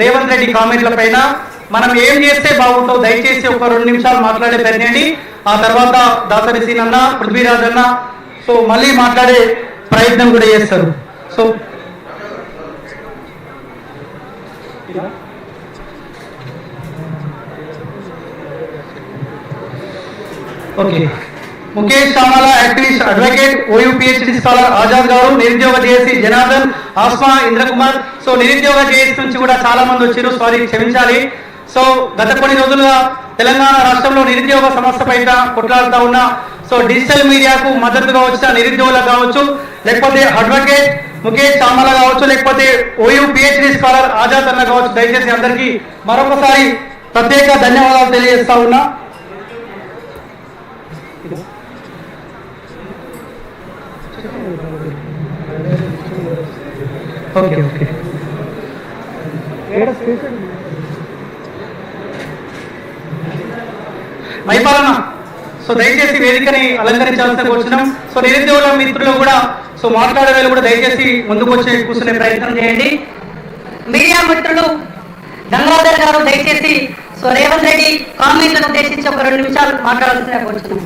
రేవంత్ రెడ్డి కామెంట్ల పైన మనం ఏం చేస్తే బాగుంటుందో దయచేసి ఒక రెండు నిమిషాలు మాట్లాడే ప్రయత్నండి ఆ తర్వాత దాసరి సీన్ అన్న పృథ్వీరాజ్ అన్న సో మళ్ళీ మాట్లాడే ప్రయత్నం కూడా చేస్తారు. So okay. Mukesh కామాల activist advocate OU PhD scholar Azad గారు నిరుద్యోగ జేఏసీ జనార్దన్ ఆస్మా ఇంద్రకుమార్. సో నిరుద్యోగ జేఏసీ నుంచి కూడా చాలా మంది వచ్చారు సారీ క్షమించాలి. సో గత కొన్ని రోజులుగా తెలంగాణ రాష్ట్రంలో నిరుద్యోగ సమస్య పైన కొట్లాడుతూ ఉన్న. సో డిజిటల్ మీడియాకు మద్దతుగా వచ్చిన నిరుద్యోగులకు కావచ్చు లేకపోతే అడ్వకేట్ ముఖేష్ చామల కావచ్చు లేకపోతే ఓయూ పిహెచ్డి స్కాలర్ ఆజాద్ అన్న కావచ్చు దయచేసి అందరికీ మరొకసారి ప్రత్యేక ధన్యవాదాలు తెలియజేస్తా ఉన్నా. ఓకే ఓకే మైపాలన సో దయచేసి వేదికని అలంకరించాల్సిన వచ్చినాం సో నిరుద్యోగుల మిత్రులు కూడా సో మాట్లాడే కూడా దయచేసి ముందుకు వచ్చే కూర్చునే ప్రయత్నం చేయండి. మీడియా మిత్రులు గంగాధర్ గారు దయచేసి సో రేవంత్ రెడ్డి కామెంట్లను ఉద్దేశించి ఒక రెండు నిమిషాలు మాట్లాడాల్సిన కోరుతున్నాం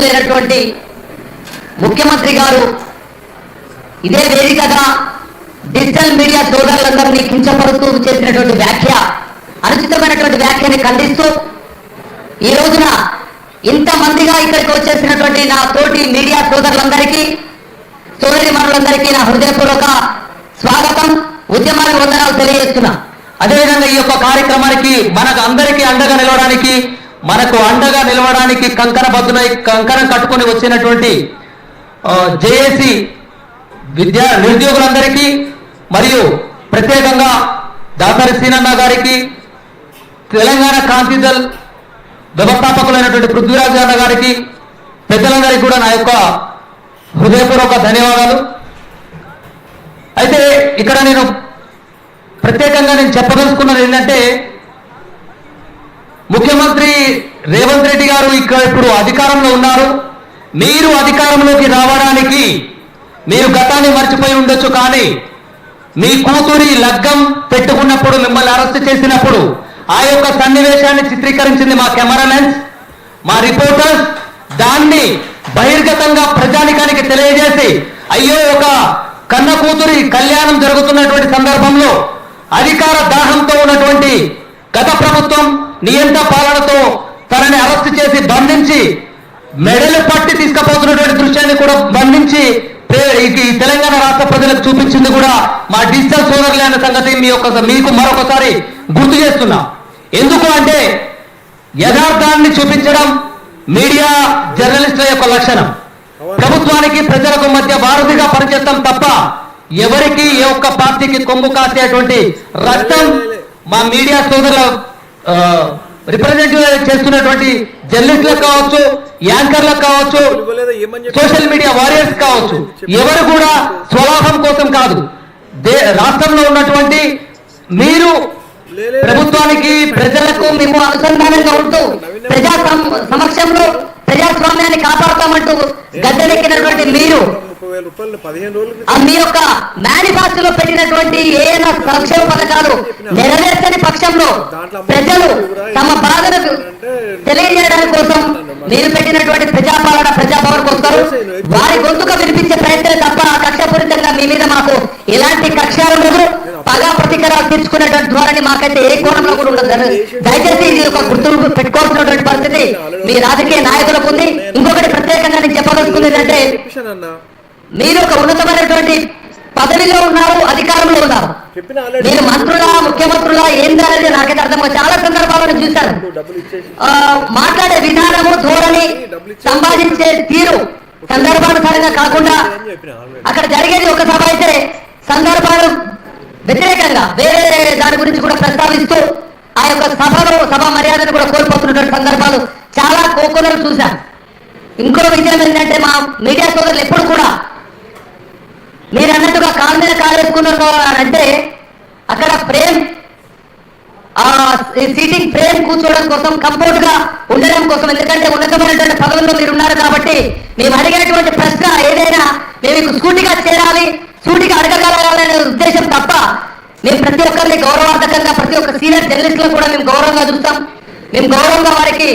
గౌరవనీయులైనటువంటి ముఖ్యమంత్రి గారు ఇదే వేదికగా డిజిటల్ మీడియా సోదరులందరినీ కించపరుస్తూ చేసినటువంటి వ్యాఖ్య అనుచితమైనటువంటి వ్యాఖ్యని ఖండిస్తూ ఈ రోజున ఇంతమందిగా ఇక్కడికి వచ్చేసినటువంటి నా తోటి మీడియా సోదరులందరికీ సోదరి మనులందరికీ నా హృదయపూర్వక స్వాగతం ఉద్యమానికి వందనాలు తెలియజేస్తున్నా. అదేవిధంగా ఈ యొక్క కార్యక్రమానికి మనకు అందరికీ అండగా నిలవడానికి మనకు అండగా నిలవడానికి కంకర బద్దునై కంకరం కట్టుకొని వచ్చినటువంటి జేఏసి విద్యా నిరుద్యోగులందరికీ మరియు ప్రత్యేకంగా దాసరి సీనన్న గారికి తెలంగాణ కాంతిదల్ వ్యవస్థాపకులైనటువంటి పృథ్వీరాజ్ అన్న గారికి పెద్దలందరికీ కూడా నా యొక్క హృదయపూర్వక ధన్యవాదాలు. అయితే ఇక్కడ నేను ప్రత్యేకంగా నేను చెప్పదలుచుకున్నది ఏంటంటే ముఖ్యమంత్రి రేవంత్ రెడ్డి గారు ఇక్కడ ఇప్పుడు అధికారంలో ఉన్నారు. మీరు అధికారంలోకి రావడానికి మీరు గతాన్ని మర్చిపోయి ఉండొచ్చు కానీ మీ కూతురి లగ్గం పెట్టుకున్నప్పుడు మిమ్మల్ని అరెస్ట్ చేసినప్పుడు ఆ యొక్క సన్నివేశాన్ని చిత్రీకరించింది మా కెమెరామెన్స్ మా రిపోర్టర్స్. దాన్ని బహిర్గతంగా ప్రజానికానికి తెలియజేసి అయ్యో ఒక కన్న కూతురి కళ్యాణం జరుగుతున్నటువంటి సందర్భంలో అధికార దాహంతో ఉన్నటువంటి గత ప్రభుత్వం నియంత పాలనతో తనని అరెస్ట్ చేసి బంధించి మెడలు పట్టి తీసుకుపోతున్నటువంటి దృశ్యాన్ని కూడా బంధించి ఈ తెలంగాణ రాష్ట్ర ప్రజలకు చూపించింది కూడా మా డిజిటల్ సోదరులే అనే సంగతి మీ యొక్క మీకు మరొకసారి గుర్తు చేస్తున్నా. ఎందుకు అంటే యథార్థాన్ని చూపించడం మీడియా జర్నలిస్టుల యొక్క లక్షణం. ప్రభుత్వానికి ప్రజలకు మధ్య వారధిగా పనిచేస్తాం తప్ప ఎవరికి ఏ ఒక్క పార్టీకి కొంగు కాసేటువంటి రక్తం మా మీడియా సోదరుల రిప్రజెంటేటివ్ చేస్తున్నటువంటి జర్నలిస్టులకు కావచ్చు యాంకర్లకు కావచ్చు సోషల్ మీడియా వారియర్స్ కావచ్చు ఎవరు కూడా స్వలాభం కోసం కాదు. రాష్ట్రంలో ఉన్నటువంటి మీరు ప్రభుత్వానికి ప్రజలకు మేము అనుసంధానంగా ఉంటూ ప్రజా సమక్షంలో ప్రజాస్వామ్యాన్ని కాపాడుతామంటూ గద్దెనెక్కినటువంటి మీరు ముప్పై వేల రూపాయలు పదిహేను రోజులు ఆ మీ యొక్క మేనిఫెస్టోలో పెట్టినటువంటి ఏదైనా సంక్షేమ పథకాలు నెరవేర్చని పక్షంలో ప్రజలు తమ బాధను తెలియజేయడానికి కోసం మీరు పెట్టినటువంటి ప్రజాపాలన ప్రజాభవన్కి వస్తారు. వారి గొంతుక వినిపించే ప్రయత్నం తప్ప కక్షపూరితంగా మీ మీద మాకు ఎలాంటి కక్షాలు లేదు పగా ప్రతీకారాలు తీర్చుకునేటువంటి ధోరణి మాకైతే ఏ కోణంలో కూడా ఉండదు. దయచేసి ఇది ఒక గుర్తులు పెట్టుకోవాల్సినటువంటి పరిస్థితి. మీ రాజకీయ నాయకులకు ఉంది. ఇంకొకటి ప్రత్యేకంగా నేను చెప్పదలుచుకుంది ఏంటంటే మీరు ఒక ఉన్నతమైనటువంటి పదవిలో ఉన్నారు అధికారంలో ఉన్నారు. మీరు మంత్రులా ముఖ్యమంత్రులా ఏంది అనేది నాకైతే అర్థం. చాలా సందర్భాలను చూశాను. ఆ, మాట్లాడే విధానము ధోరణి సంపాదించే తీరు సందర్భానుసారంగా కాకుండా అక్కడ జరిగేది ఒక సభ అయితే సందర్భాలు వ్యతిరేకంగా వేరే దాని గురించి కూడా ప్రస్తావిస్తూ ఆ యొక్క సభలో సభ మర్యాదను కూడా కోల్పోతున్నటువంటి సందర్భాలు చాలా కోకొనలు చూశాను. ఇంకో విషయం ఏంటంటే మా మీడియా సోదరులు ఎప్పుడు కూడా మీరు అన్నట్టుగా కాలు మీద కాలేసుకున్నారు అంటే అక్కడ ప్రేమ్ ఆ సీటింగ్ ప్రేమ్ కూర్చోవడం కోసం కంఫర్ట్గా ఉండడం కోసం ఎందుకంటే ఉన్నతమైనటువంటి పదవుల్లో మీరు ఉన్నారు కాబట్టి మేము అడిగినటువంటి ప్రశ్న ఏదైనా మేము మీకు సూటిగా చేరాలి సూటిగా అడగగలగాలనే ఉద్దేశం తప్ప మేము ప్రతి ఒక్కరిని గౌరవార్థకంగా ప్రతి ఒక్క సీనియర్ జర్నలిస్టులు కూడా మేము గౌరవంగా చూస్తాం. మేము గౌరవంగా వారికి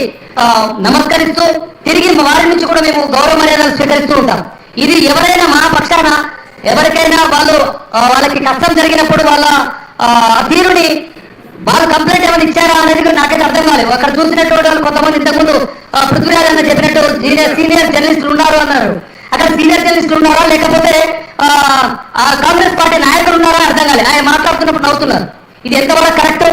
నమస్కరిస్తూ తిరిగి వారి నుంచి కూడా మేము గౌరవ మర్యాదలు స్వీకరిస్తూ ఉంటాం. ఇది ఎవరైనా మా పక్షాన ఎవరికైనా వాళ్ళు వాళ్ళకి కష్టం జరిగినప్పుడు వాళ్ళ ఆ, తీరుని వాళ్ళు కంప్లైంట్ ఏమైనా ఇచ్చారా అనేది నాకైతే అర్థం కాలేదు. అక్కడ చూసినటువంటి వాళ్ళు కొంతమంది ఇంతకుముందు పృథ్వీరాజ్ అన్న చెప్పినట్టు సీనియర్ సీనియర్ జర్నలిస్టులు ఉన్నారు అన్నారు. అక్కడ సీనియర్ జర్నలిస్టులు ఉన్నారా? లేకపోతే ఆ, కాంగ్రెస్ పార్టీ నాయకులు ఉన్నారా అర్థం కాలేదు. ఆయన మాట్లాడుతున్నప్పుడు నవ్వుతున్నారు. ఇది ఎంతవరకు కరెక్ట్?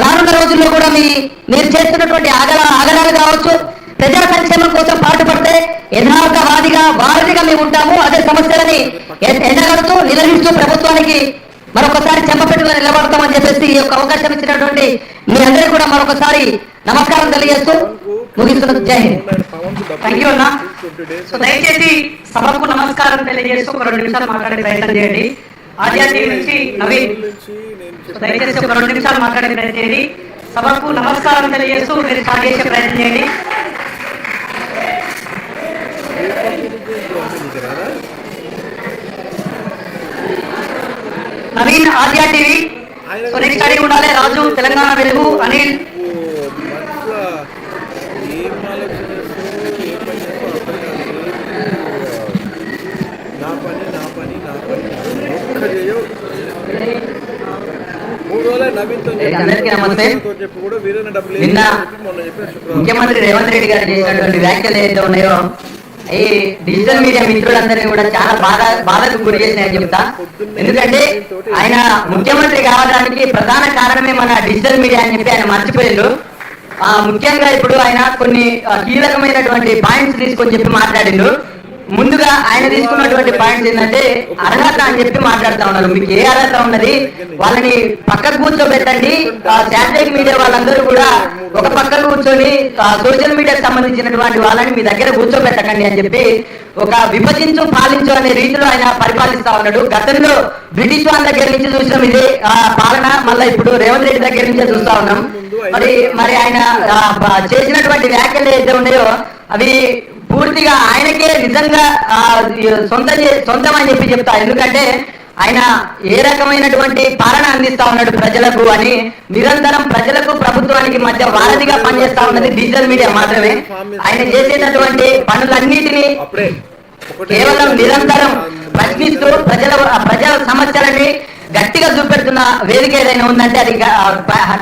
రానున్న రోజుల్లో కూడా మీ మీరు చేస్తున్నటువంటి ఆగల ఆగడాలు కావచ్చు ప్రజా సంక్షేమం కోసం పాటుపడితే యథార్థవాదిగా వారధిగా మేము ఉంటాము. అదే సమస్యలని ఎ- ఎండగడుతూ నిలదీస్తూ ప్రభుత్వానికి మరొకసారి చెంపపెట్టుగా నిలబడతామని చెప్పేసి ఈ యొక్క అవకాశం ఇచ్చినటువంటి మీ అందరికీ కూడా మరొకసారి నమస్కారం తెలియజేస్తూ ముగిస్తున్నది. జై హింద్. థ్యాంక్ యూ అన్న. సో దయచేసి సభకు నమస్కారం తెలియజేస్తూ ఒక రెండు నిమిషాలు మాట్లాడే ప్రయత్నం చేయండి. ఆధ్యాత్మిక నుంచి నవీన్. దయచేసి ఒక రెండు నిమిషాలు మాట్లాడే ప్రయత్నం చేయండి. సభకు నమస్కారం తెలియజేస్తూ మీరు స్టార్ట్ చేసే ప్రయత్నం చేయండి Naveen Aadya TV so next అడిగి ఉండాలి రాజు తెలంగాణ వెలుగు అనిల్ మనసులో ఏం ఆలోచన చేస్తావో, ఏం పని చేస్తావో అర్థం కాదు. నా పని నా పని నా పని ఒక్క చేయవు మూడు రోజులే నవీన్తో చెప్పి, అందరికీ నమస్తే. నవీన్తో నవీన్ కూడా టీవీ. డబ్బులు నిన్న ఏం చెప్పి మొన్న చెప్పిన శుక్రవారం ముఖ్యమంత్రి రేవంత్ రెడ్డి గారు చేసినటువంటి వ్యాఖ్యలు ఏదైతే ఉన్నాయో ఈ డిజిటల్ మీడియా మిత్రులందరినీ కూడా చాలా బాధ బాధకు గురి చేసినాయని చెప్తా ఎందుకంటే ఆయన ముఖ్యమంత్రి కావడానికి ప్రధాన కారణమే మన డిజిటల్ మీడియా అని చెప్పి ఆయన మర్చిపోయారు ఆ ముఖ్యంగా ఇప్పుడు ఆయన కొన్ని కీలకమైనటువంటి పాయింట్స్ తీసుకొని చెప్పి మాట్లాడిండు. ముందుగా ఆయన తీసుకున్నటువంటి పాయింట్ ఏంటంటే అర్హత అని చెప్పి మాట్లాడుతా ఉన్నారు. మీకు ఏ అర్హత ఉన్నది? వాళ్ళని పక్కకు కూర్చోబెట్టండి. శాటిలైట్ మీడియా వాళ్ళందరూ కూడా ఒక పక్కన కూర్చొని సోషల్ మీడియాకి సంబంధించినటువంటి వాళ్ళని మీ దగ్గర కూర్చోబెట్టకండి అని చెప్పి ఒక విభజించు పాలించు అనే రీతిలో ఆయన పరిపాలిస్తా ఉన్నాడు. గతంలో బ్రిటిష్ వాళ్ళ దగ్గర నుంచి చూసినాం ఇది ఆ, పాలన. మళ్ళీ ఇప్పుడు రేవంత్ రెడ్డి దగ్గర నుంచే చూస్తా ఉన్నాం. మరి మరి ఆయన చేసినటువంటి వ్యాఖ్యలు ఏదైతే ఉన్నాయో అవి పూర్తిగా ఆయనకే నిజంగా సొంత సొంతం అని చెప్పి చెప్తా. ఎందుకంటే ఆయన ఏ రకమైనటువంటి పాలన అందిస్తా ఉన్నాడు ప్రజలకు అని నిరంతరం ప్రజలకు ప్రభుత్వానికి మధ్య వారధిగా పనిచేస్తా ఉన్నది డిజిటల్ మీడియా మాత్రమే. ఆయన చేసేటటువంటి పనులన్నిటినీ కేవలం నిరంతరం ప్రశ్నిస్తూ ప్రజల ప్రజల సమస్యలని గట్టిగా చూపెడుతున్న వేదిక ఏదైనా ఉందంటే అది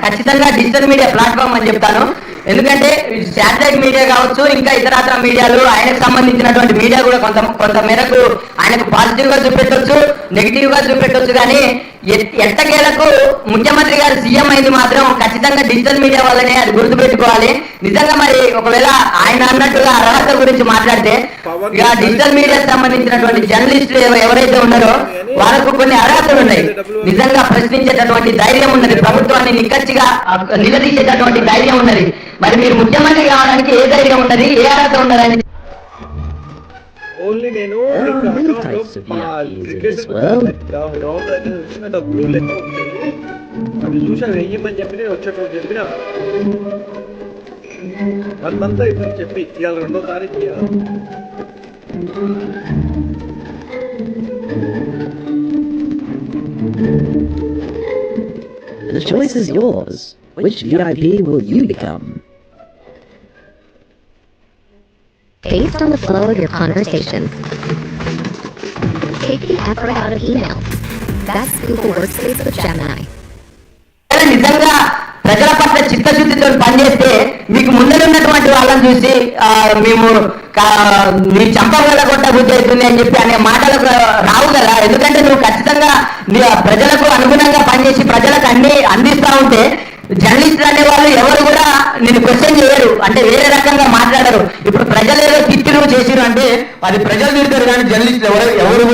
ఖచ్చితంగా డిజిటల్ మీడియా ప్లాట్ఫామ్ అని చెప్తాను. ఎందుకంటే శాటిలైట్ మీడియా కావచ్చు ఇంకా ఇతరత్ర మీడియాలు ఆయనకు సంబంధించినటువంటి మీడియా కూడా కొంత కొంత మేరకు ఆయనకు పాజిటివ్గా చూపెట్టొచ్చు నెగిటివ్గా చూపెట్టొచ్చు కానీ ఎట్టకేలకు ముఖ్యమంత్రి గారు సీఎం అయింది మాత్రం ఖచ్చితంగా డిజిటల్ మీడియా వల్లనే అది గుర్తుపెట్టుకోవాలి. నిజంగా మరి ఒకవేళ ఆయన అన్నట్టుగా అర్హత గురించి మాట్లాడితే ఇక డిజిటల్ మీడియాకి సంబంధించినటువంటి జర్నలిస్టులు ఎవ- ఎవరైతే ఉన్నారో వాళ్ళకు కొన్ని అర్హతలు ఉన్నాయి. నిజంగా ప్రశ్నించేటటువంటి ధైర్యం ఉన్నది ప్రభుత్వాన్ని నిక్కచ్చిగా నిలదీసేటటువంటి ధైర్యం ఉన్నది. మరి మీరు ముఖ్యమంత్రి కావడానికి ఏ ధైర్యం ఉన్నది ఏ అర్హత ఉన్నదని ఓన్లీ నేను There are many types of VIPs in this world. డబ్బులు లెక్క ఉంటుంది అది చూసా వెయ్యమని చెప్పి నేను వచ్చేటప్పుడు చెప్పిన వన్ మంత్ అయిపోయింది చెప్పి ఇవాళ రెండో తారీఖు ఇవాళ. The choice is yours. Which VIP will you become? Based on the flow of your conversation. Take the effort out of email. That's Google Workspace with Gemini. నిజంగా ప్రజల పట్ల చిత్తశుద్ధితో పనిచేస్తే మీకు ముందరున్నటువంటి వాళ్ళని చూసి మేము నీ చంపగల కొట్ట బుద్ధి అవుతుంది అని చెప్పి అనే మాటలకు రావు కదా ఎందుకంటే నువ్వు ఖచ్చితంగా ప్రజలకు అనుగుణంగా పనిచేసి ప్రజలకు అన్ని అందిస్తా ఉంటే జర్నలిస్టులు అనేవాళ్ళు ఎవరు కూడా నేను క్వశ్చన్ చేయరు. అంటే వేరే రకంగా మాట్లాడరు. ఇప్పుడు ప్రజలు ఏదో తిట్టిరు చేసిరు అంటే అది ప్రజలు తిడతారు కానీ జర్నలిస్టులు ఎవరు ఎవరు కూడా